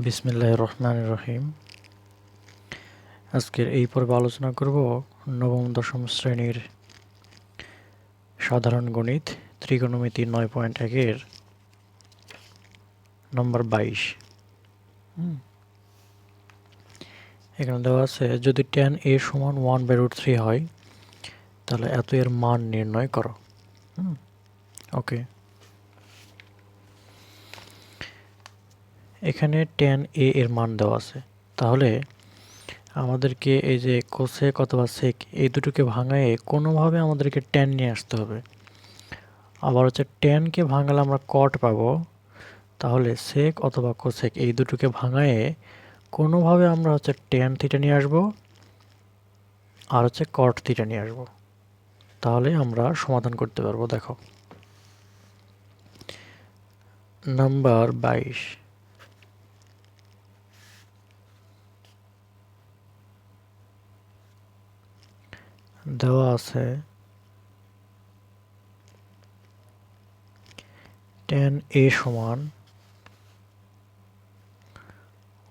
বিসমিল্লাহ রহমান রহিম। আজকের এই পর্বে আলোচনা করব নবম, দশম শ্রেণির সাধারণ গণিত, ত্রিকোণমিতি নয় পয়েন্ট একের নম্বর বাইশ। এখানে দেওয়া আছে, যদি টেন এ সমান ওয়ান বাই রুট থ্রি হয়, তাহলে এত এর মান নির্ণয় করো। ওকে এখানে টেন এ এর মান দেওয়া আছে। তাহলে আমাদেরকে এই যে কোসেক অথবা সেক এই দুটোকে ভাঙায়ে কোনোভাবে আমাদেরকে টেন নিয়ে আসতে হবে। আবার হচ্ছে টেনকে ভাঙালে আমরা কট পাবো। তাহলে সেক অথবা কোসেক এই দুটোকে ভাঙায়ে কোনোভাবে আমরা হচ্ছে টেন থিটা নিয়ে আসব আর হচ্ছে কট থিটা নিয়ে আসব। তাহলে আমরা সমাধান করতে পারব, দেখো। নাম্বার বাইশ। দেওয়া আছে। টেন এ সমান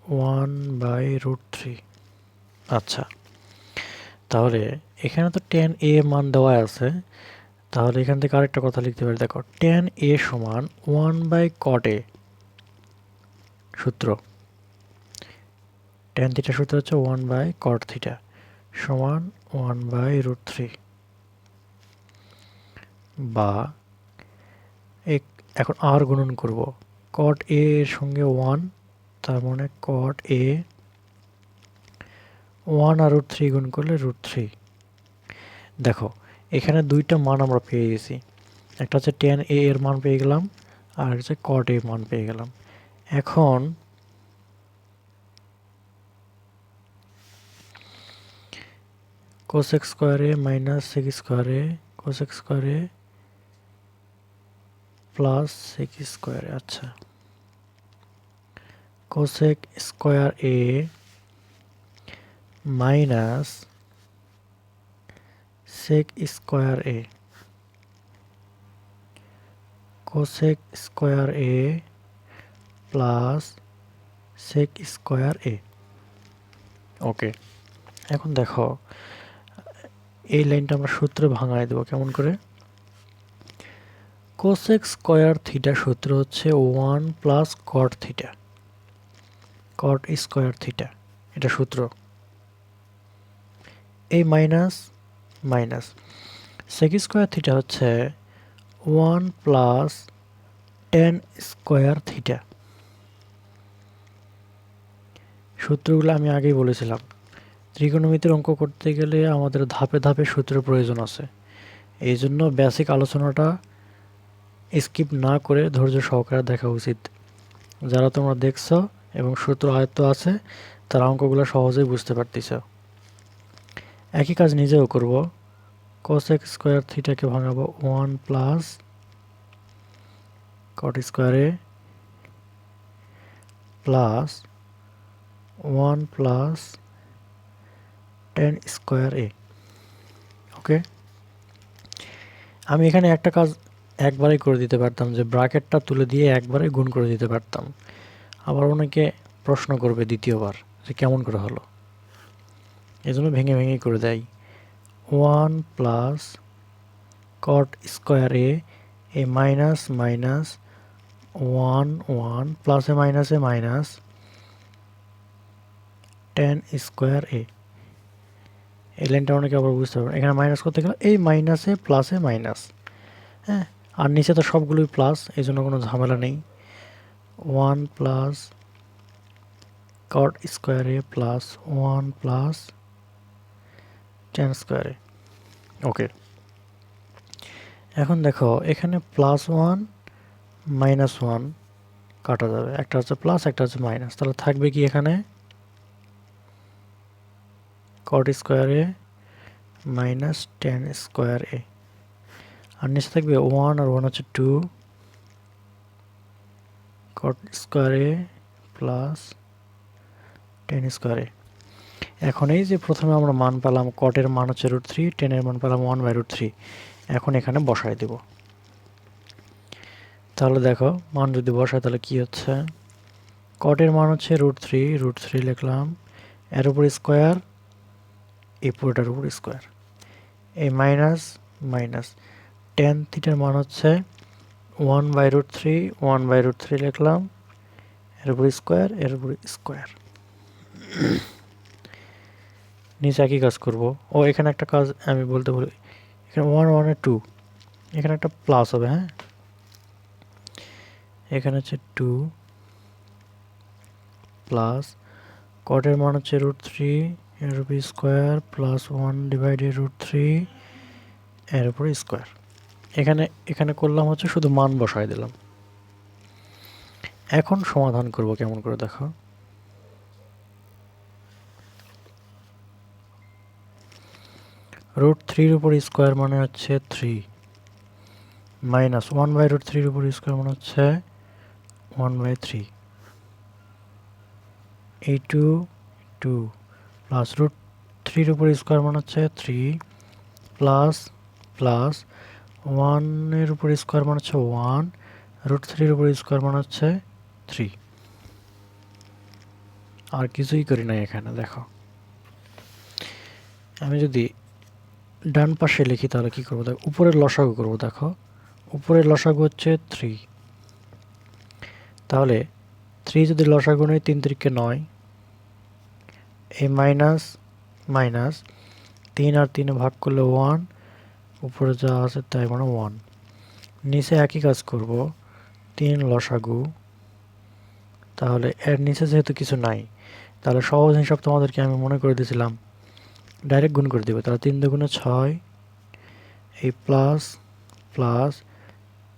ওয়ান বাই রুট থ্রি আচ্ছা তাহলে এখানে তো টেন এ মান দেওয়া আছে। তাহলে এখান থেকে আরেকটা কথা লিখতে পারি, দেখো টেন এ সমান ওয়ান বাই কট এ সূত্র। টেন থিটা সূত্র হচ্ছে ওয়ান বাই কট থিটা সমান ওয়ান বাই রুট থ্রি বা এক- এখন আর গুণন করব। কট এ এর সঙ্গে ওয়ান তার মানে কট এ ওয়ান আর রুট থ্রি গুণ করলে রুট থ্রি দেখো, এখানে দুইটা মান আমরা পেয়ে গেছি। একটা হচ্ছে টেন এ এর মান পেয়ে গেলাম, আর হচ্ছে কট এ মান পেয়ে গেলাম। এখন কোসেক স্কোয়ারে মাইনাস সেক স্কোয়ারে কোসেক স্কোয়ারে প্লাস সেক স্কোয়ারে আচ্ছা। Cosec square A minus sec square A cosec square A plus sec square A okay এখন দেখো এই লাইনটা আমরা সূত্রে ভাঙায় দেবো, কেমন করে? কোসেক স্কোয়ার থিটা সূত্র হচ্ছে one plus cot theta cot square theta এটা সূত্র। এই minus minus sec square theta হচ্ছে one plus tan square theta সূত্রগুলো আমি আগেই বলেছিলাম। ত্রিকোণমিতির অঙ্ক করতে গেলে আমাদের ধাপে ধাপে সূত্রের প্রয়োজন আছে। এই জন্য বেসিক আলোচনাটা স্কিপ না করে ধৈর্য সহকারে দেখা উচিত। যারা তোমরা দেখছ এবং সূত্র আয়ত্ত আছে, তারা অঙ্কগুলো সহজেই বুঝতে পারতেছ। একই কাজ নিজেও করব। কোসেক স্কোয়ার থিটাকে ভাঙাবো ওয়ান প্লাস কট স্কোয়ারে plus one plus tan square A okay আমি এখানে একটা কাজ একবারে করে দিতে পারতাম যে ব্রাকেটটা তুলে দিয়ে একবারে গুণ করে দিতে পারতাম। আবার অনেকে প্রশ্ন করবে দ্বিতীয়বার যে কেমন করে হলো? এই জন্য ভেঙে ভেঙে করে দেয়। One plus cot square A A minus minus one one প্লাসে মাইনাসে মাইনাস টেন স্কোয়ার এ এই লাইনটা অনেকে আবার বুঝতে পারবেন। এখানে মাইনাস করতে গেলে এই মাইনাসে প্লাসে মাইনাস হ্যাঁ? আর নিচে তো সবগুলোই প্লাস এই জন্য কোনো ঝামেলা নেই। ওয়ান প্লাস কট স্কোয়ারে প্লাস ওয়ান প্লাস টেন স্কোয়ারে ওকে এখন দেখো, এখানে প্লাস ওয়ান মাইনাস ওয়ান কাটা যাবে। একটা হচ্ছে প্লাস একটা হচ্ছে মাইনাস তাহলে থাকবে কি এখানে? কট স্কোয়ারে মাইনাস টেন স্কোয়ার এ আর নিচে থাকবে ওয়ান আর ওয়ান হচ্ছে টু কট স্কোয়ারে প্লাস টেন স্কোয়ারে এখন এই যে প্রথমে আমরা মান পেলাম কটের মান হচ্ছে রুট থ্রি টেনের মান পেলাম ওয়ান বাই রুট থ্রি এখন এখানে বসাই দেব। তাহলে দেখো, মান যদি বসায় তাহলে কি হচ্ছে? কটের মান হচ্ছে রুট থ্রি রুট থ্রি লিখলাম। এর উপর স্কোয়ার এই পুরোটার উপর স্কোয়ার এই মাইনাস মাইনাস টেন থিটার মান হচ্ছে one by root three one by root three লিখলাম। এর উপর স্কোয়ার এর উপর স্কোয়ার নিচে একই কাজ করব। ও, এখানে একটা কাজ আমি বলতে বলি এখানে ওয়ান ওয়ানে টু এখানে একটা প্লাস হবে হ্যাঁ? এখানে হচ্ছে টু প্লাস কটের মান হচ্ছে রুট থ্রি এর উপর square plus one divided root three এর উপর স্কোয়ার। এখানে এখানে করলাম হচ্ছে শুধু মান বসায় দিলাম। এখন সমাধান করব কেমন করে দেখো। রুট থ্রির উপর স্কোয়ার মানে হচ্ছে three minus one by root থ্রির উপর স্কোয়ার মানে হচ্ছে ওয়ান বাই থ্রি এই টু টু প্লাস রুট থ্রির উপর স্কোয়ার মানে হচ্ছে থ্রি প্লাস প্লাস ওয়ানের উপর স্কোয়ার মানে হচ্ছে ওয়ান রুট থ্রির উপর স্কোয়ার মানে হচ্ছে থ্রি আর কিছুই করি না এখানে, দেখো। আমি যদি ডান পাশে লিখি তাহলে কী করব? দেখো, উপরের লসাগু করব, দেখো। উপরের লসাগু হচ্ছে থ্রি তাহলে থ্রি যদি লসাগু নেই, তিন তিরিকে নয়। এই মাইনাস মাইনাস তিন আর তিনে ভাগ করলে ওয়ান উপরে যা আছে তাই মানে ওয়ান নিচে একই কাজ করব, তিন লসাগু, তাহলে এর নিচে যেহেতু কিছু নাই, তাহলে সহজ হিসাব তোমাদেরকে আমি মনে করে দিয়েছিলাম ডাইরেক্ট গুণ করে দেবে, তাহলে তিন দুগুণে ছয়, এই প্লাস প্লাস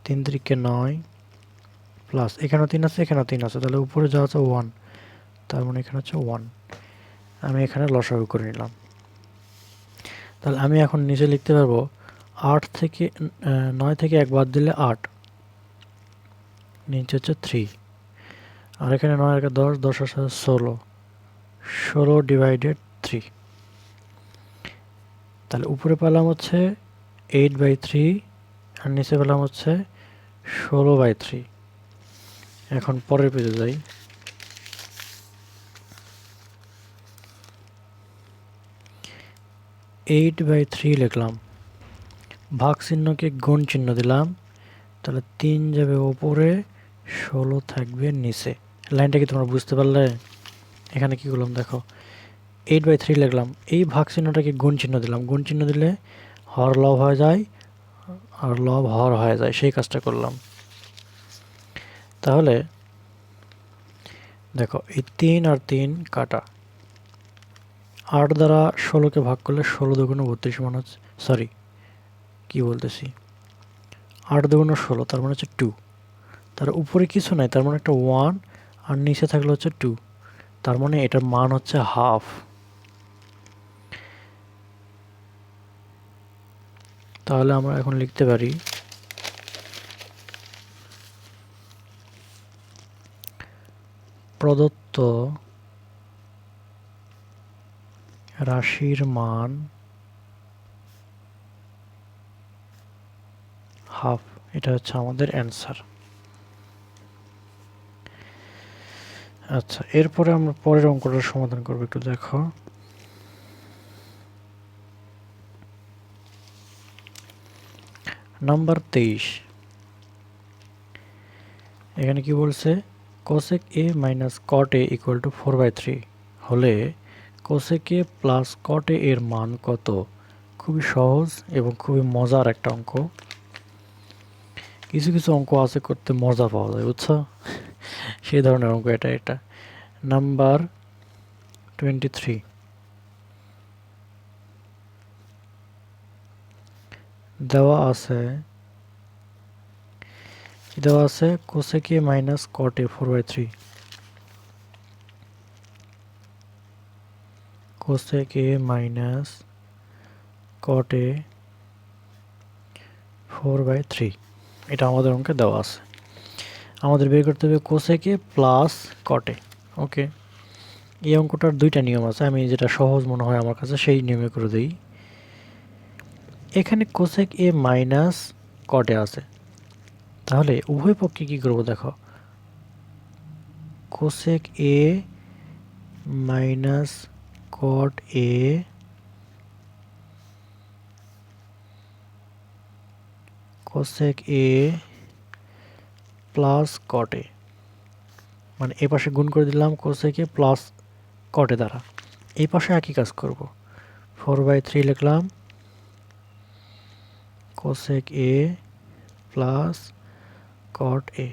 তিন তিরিকে নয় প্লাস এখানেও তিন আছে, এখানেও তিন আছে, তাহলে উপরে যা আছে ওয়ান তার মানে এখানে হচ্ছে ওয়ান আমি এখানে লসাগু করে নিলাম। তাহলে আমি এখন নিচে লিখতে পারব, আট থেকে নয় থেকে এক বাদ দিলে আট। নিচে হচ্ছে থ্রি আর এখানে নয় একে দশ দশ আছে ষোলো। ষোলো ডিভাইডেড থ্রি তাহলে উপরে পেলাম হচ্ছে এইট বাই থ্রি আর নিচে পেলাম হচ্ছে ষোলো বাই থ্রি এখন পরের পেজে যাই। এইট বাই থ্রি লিখলাম। ভাগ চিহ্নকে গুণ চিহ্ন দিলাম। তাহলে তিন যাবে ওপরে, ষোলো থাকবে নিচে। লাইনটা কি তোমরা বুঝতে পারলে? এখানে কি করলাম দেখো। এইট বাই থ্রি লিখলাম। এই ভাগ চিহ্নটাকে গুণ চিহ্ন দিলাম। গুণ চিহ্ন দিলে হর লভ হয়ে যায়, আর লভ হর হয়ে যায়। সেই কাজটা করলাম। তাহলে দেখো, এই তিন আর তিন কাটা। আট দ্বারা ষোলোকে ভাগ করলে ষোলো দুগুণ বত্রিশ মানে হচ্ছে সরি কি বলতেছি? আট দুগুণ ষোলো, তার মানে হচ্ছে টু তার উপরে কিছু নাই, তার মানে একটা ওয়ান আর নিচে থাকলে হচ্ছে টু তার মানে এটার মান হচ্ছে হাফ তাহলে আমরা এখন লিখতে পারি, প্রদত্ত রাশির মান হাফ, এটা হচ্ছে আমাদের অ্যান্সার। আচ্ছা এরপরে আমরা পরের অঙ্কটার সমাধান করব একটু, দেখো। নাম্বার তেইশ। এখানে কি বলছে? Cosec A minus cot A equal to four by three হলে কোসেক প্লাস কট এর মান কত? খুবই সহজ এবং খুবই মজার একটা অঙ্ক। কিছু কিছু অঙ্ক আছে করতে মজা পাওয়া যায়, বুঝছ? সেই ধরনের অঙ্ক এটা এটা। নাম্বার টোয়েন্টি থ্রি দেওয়া আছে দেওয়া আছে? Cosec minus কটে four by three কোসেকে মাইনাস কটে ফোর বাই থ্রি। এটা আমাদের অঙ্কে দেওয়া আছে। আমাদের বের করতে হবে কোসেকে প্লাস কটে। ওকে? এই অঙ্কটার দুইটা নিয়ম আছে। আমি যেটা সহজ মনে হয় আমার কাছে সেই নিয়মে করে দিই। এখানে কোসেক এ মাইনাস কটে আছে। তাহলে উভয় পক্ষে কী করব দেখো? Cosec A minus cot A cosec A plus কটে মানে এ পাশে গুণ করে দিলাম কোসেকে প্লাস কটে দ্বারা। এই পাশে একই কাজ করব। ফোর বাই থ্রি লিখলাম। Cosec A plus cot A.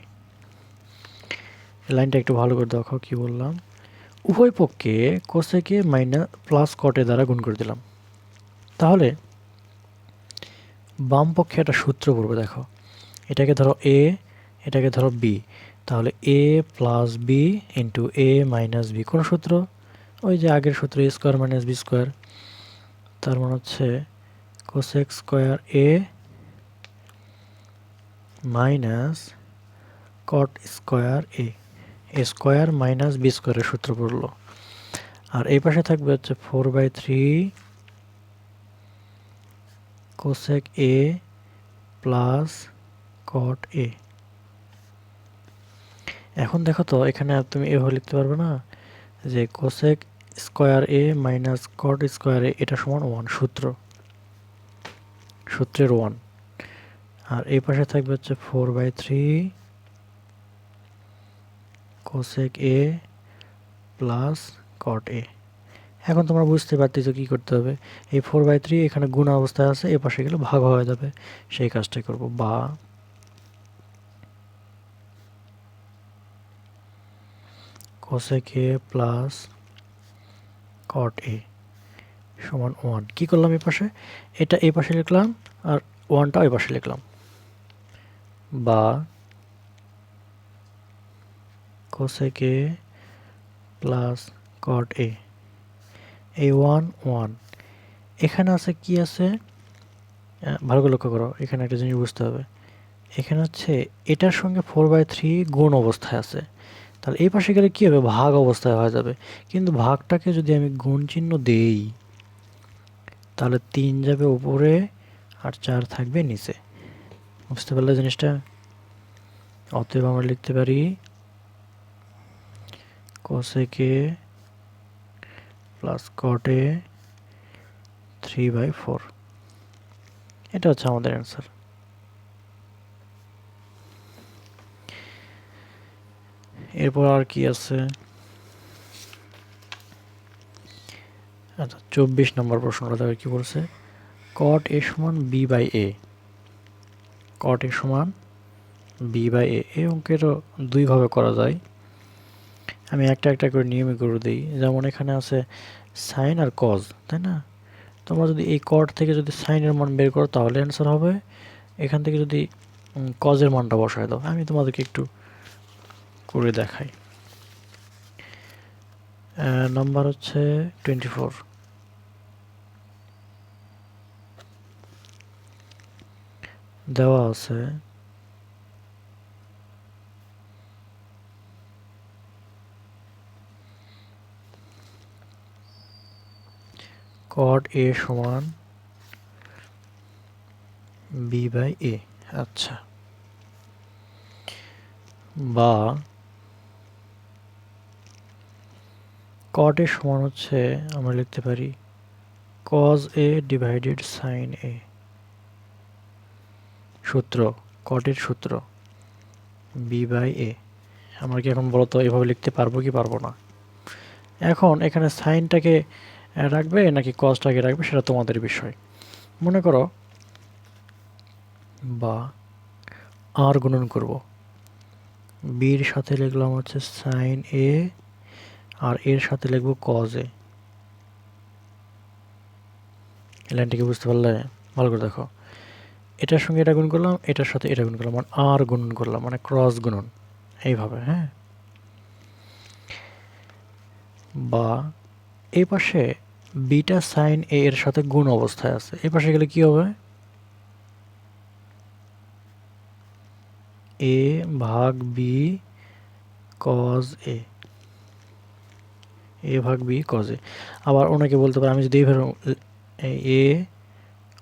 লাইনটা একটু ভালো করে দেখো কি বললাম। উভয় পক্ষে কোসেকে মাইনাস প্লাস কটে দ্বারা গুণ করে দিলাম। তাহলে বাম পক্ষে একটা সূত্র পড়বে, দেখো। এটাকে ধরো এ এটাকে ধরো বি তাহলে A plus B into A minus B কোন সূত্র? ওই যে আগের সূত্র A square minus B square তার মানে হচ্ছে cosec square A minus cot square A square minus B স্কোয়ারের সূত্র পড়ল। আর এই পাশে থাকবে হচ্ছে four by three cosec A plus cot A. এখন দেখো তো, এখানে আর তুমি এভাবে লিখতে পারবে না যে cosec square A minus cot square A, এটা সমান ওয়ান সূত্র। সূত্রের ওয়ান আর এই পাশে থাকবে হচ্ছে four by three cosec A plus cot A এখন তোমরা বুঝতে পারতেছো কী করতে হবে। এই ফোর বাই থ্রি এখানে গুণ অবস্থায় আছে, এ পাশে গেলে ভাগ হয়ে যাবে। সেই কাজটাই করব বা। কোসেক এ প্লাস কট এ সমান ওয়ান কী করলাম এই পাশে? এটা এই পাশে লিখলাম আর ওয়ানটা ওই পাশে লিখলাম। বা কোসেক এ প্লাস কট এ এই ওয়ান ওয়ান এখানে আছে কি আছে? ভালো করে লক্ষ্য করো, এখানে একটা জিনিস বুঝতে হবে। এখানে হচ্ছে এটার সঙ্গে ফোর বাই থ্রি গুণ অবস্থায় আছে। তাহলে এই পাশে গেলে কী হবে? ভাগ অবস্থায় হয়ে যাবে। কিন্তু ভাগটাকে যদি আমি গুণ চিহ্ন দেই, তাহলে তিন যাবে উপরে আর চার থাকবে নিচে। বুঝতে পারলে জিনিসটা? অতএব আমরা লিখতে পারি কোসেকে প্লাস কটে থ্রি বাই ফোর এটা হচ্ছে আমাদের অ্যান্সার এরপর আর কি আছে? আচ্ছা চব্বিশ নম্বর প্রশ্নটা দেখো কি বলছে। কট এ সমান বি বাই এ কট এ সমান বি বাই এ এই অঙ্কেরও দুইভাবে করা যায়। আমি একটা একটা করে নিয়মে করে দিই। যেমন এখানে আছে সাইন আর কজ তাই না? তোমরা যদি এই কট থেকে যদি সাইনের মান বের করো, তাহলে অ্যান্সার হবে এখান থেকে যদি কজের মানটা বসায় দাও। আমি তোমাদেরকে একটু করে দেখাই। নাম্বার হচ্ছে টোয়েন্টি ফোর দেওয়া আছে কড এ সমান বি বাই এ। আচ্ছা। বা কট এ সমান হচ্ছে আমরা লিখতে পারি cos A divided sine A সূত্র কটের সূত্র বি বাই এ। আমরা কি এখন বলতো এভাবে লিখতে পারব কি পারব না? এখন এখানে সাইনটাকে রাখবে নাকি কজটাকে রাখবে সেটা তোমাদের বিষয়। মনে করো, বা আর গুণন করব। বির সাথে লিখলাম হচ্ছে সাইন এ আর এর সাথে লিখব কজ এ লাইনটিকে বুঝতে পারলে? ভালো করে দেখো। এটার সঙ্গে এটা গুণ করলাম, এটার সাথে এটা গুণ করলাম মানে আর গুণন করলাম মানে ক্রস গুণন, এইভাবে হ্যাঁ? বা এই পাশে বিটা সাইন এ এর সাথে গুণ অবস্থায় আছে। এই পাশে গেলে কি হবে? এ ভাগ বি কজ এ। এ ভাগ বি কজ এ। আবার ওনাকে বলতে পারে, আমি যদি এইভাবে A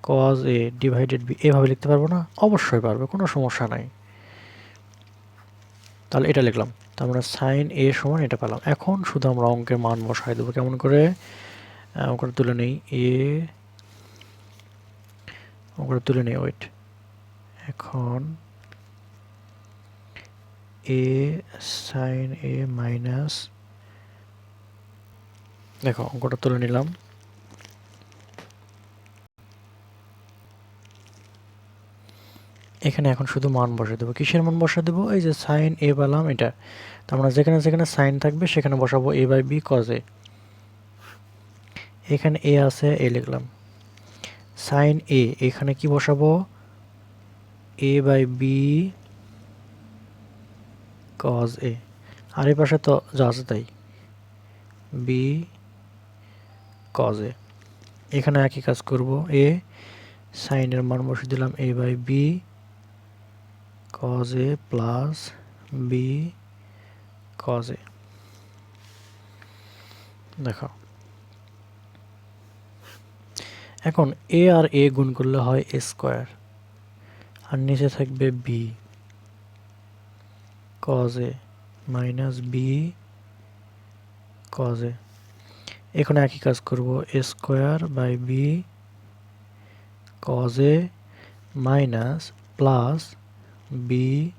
cos A divided B এভাবে লিখতে পারব না? অবশ্যই পারবে, কোনো সমস্যা নাই। তাহলে এটা লিখলাম। তার মানে সাইন এ সমান এটা পেলাম। এখন শুধু আমরা অঙ্কের মান বসাই দেবো। কেমন করে? আহ, তুলে নেই। এ অঙ্কটা তুলে নেই ওয়েট এখন এ সাইন এ মাইনাস দেখো অঙ্কটা তুলে নিলাম। এখানে এখন শুধু মান বসে দেবো। কিসের মান বসে দেবো? এই যে সাইন এ পেলাম এটা। তার মানে যেখানে যেখানে সাইন থাকবে সেখানে বসাবো এ বাই বি কজ এখানে এ আছে, এ লিখলাম। সাইন এ এখানে কি বসাবো? A by B cos A আর এই পাশে তো যা আছে তাই। বি কজ এ এখানে একই কাজ করব। এ সাইনের মান বসে দিলাম A by B cos A plus B cos A দেখো। এখন এ আর এ গুণ করলে হয় এ স্কোয়ার আর নিচে থাকবে B cos A minus B cos A এখানে একই কাজ করব A square by B cos A minus plus B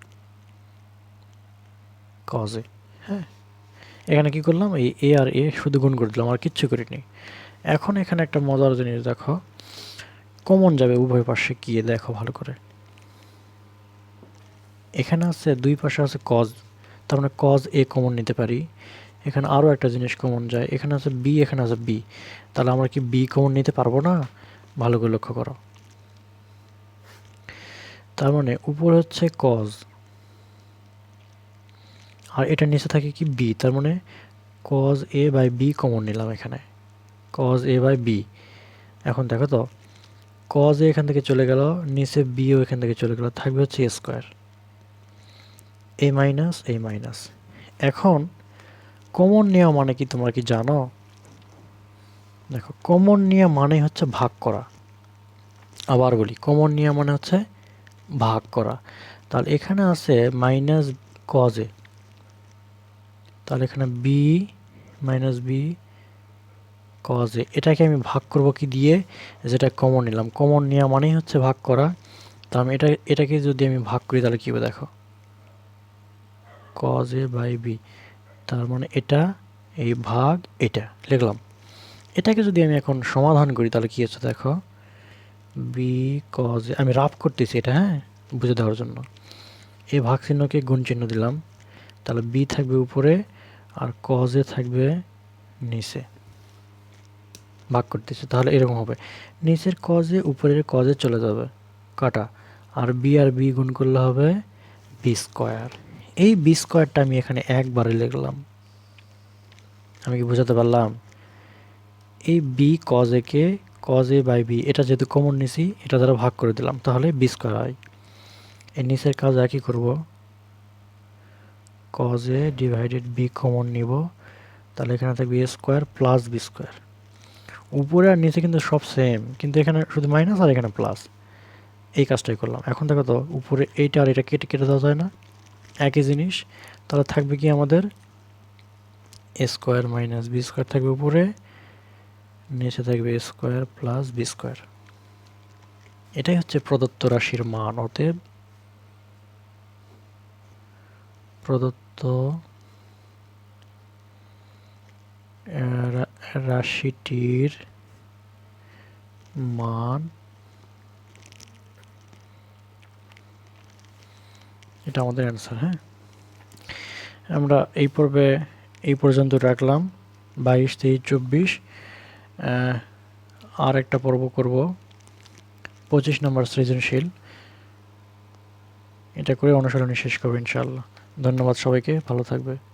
cos A হ্যাঁ? এখানে কি করলাম? এই এ আর এ শুধু গুণ করে দিলাম, আর কিচ্ছু করিনি। এখন এখানে একটা মজার জিনিস দেখো। কমন যাবে উভয় পাশে গিয়ে, দেখো ভালো করে। এখানে আছে, দুই পাশে আছে কজ তার মানে কজ এ কমন নিতে পারি। এখানে আরও একটা জিনিস কমন যায়। এখানে আছে বি এখানে আছে বি তাহলে আমরা কি বি কমন নিতে পারব না? ভালো করে লক্ষ্য করো। তার মানে উপরে হচ্ছে কজ আর এটা নিচে থাকে কি বি তার মানে cos A by B common নিলাম এখানে। কজ এ বাই বি এখন দেখো তো কজ এ এখান থেকে চলে গেল, নিচে বিও এখান থেকে চলে গেল, থাকবে হচ্ছে A square A minus A minus এখন কমন নেওয়া মানে কি তোমরা কি জানো? দেখো কমন নেওয়া মানে হচ্ছে ভাগ করা। আবার বলি কমন নেওয়া মানে হচ্ছে ভাগ করা। তাহলে এখানে আছে মাইনাস কজে তাহলে এখানে বি মাইনাস বি কজে এটাকে আমি ভাগ করব কি দিয়ে? যেটা কমন নিলাম। কমন নেওয়া মানেই হচ্ছে ভাগ করা। তা আমি এটা, এটাকে যদি আমি ভাগ করি তাহলে কী হবে দেখো? কজ বাই বি, তার মানে এটা, এই ভাগ এটা। লিখলাম। এটাকে যদি আমি এখন সমাধান করি তাহলে কী হচ্ছে দেখো? বি কজ আমি রাফ করতেছি এটা হ্যাঁ? বুঝে দেওয়ার জন্য। এই ভাগ চিহ্নকে গুণ চিহ্ন দিলাম। তাহলে বি থাকবে উপরে আর কজে থাকবে নিচে। ভাগ করতেছে, তাহলে এরকম হবে। নিচের কজে উপরের কজে চলে যাবে। কাটা। আর বি আর বি গুণ করলে হবে বি স্কোয়ার এই বি স্কোয়ারটা আমি এখানে একবারে লিখলাম। আমি কি বোঝাতে পারলাম? এই বি কজ একে কজ এ বাই বি এটা যেহেতু কমন নিছি, এটা দ্বারা ভাগ করে দিলাম, তাহলে বি স্কোয়ার হয়। এই নিচের কাজ একই করব। কজ ডিভাইডেড বি কমন নিব। তাহলে এখানে থাকবে A square plus B square উপরে আর নিচে কিন্তু সব সেম কিন্তু এখানে শুধু মাইনাস আর এখানে প্লাস এই কাজটাই করলাম। এখন দেখো তো, উপরে এইটা আর এটা কেটে কেটে দেওয়া যায় না। একই জিনিস। তাহলে থাকবে কি আমাদের? A square minus B square থাকবে উপরে। নিচে থাকবে স্কোয়ার প্লাস বি স্কোয়ার এটাই হচ্ছে প্রদত্ত রাশির মান। অতএব প্রদত্ত রাশিটির মান। এটা আমাদের অ্যান্সার হ্যাঁ? আমরা এই পর্বে, এই পর্যন্ত রাখলাম। বাইশ, তেইশ, চব্বিশ আর একটা পর্ব করব। পঁচিশ নম্বর সৃজনশীল। এটা করে অনুসরণী শেষ করব ইনশাল্লাহ ধন্যবাদ সবাইকে। ভালো থাকবে।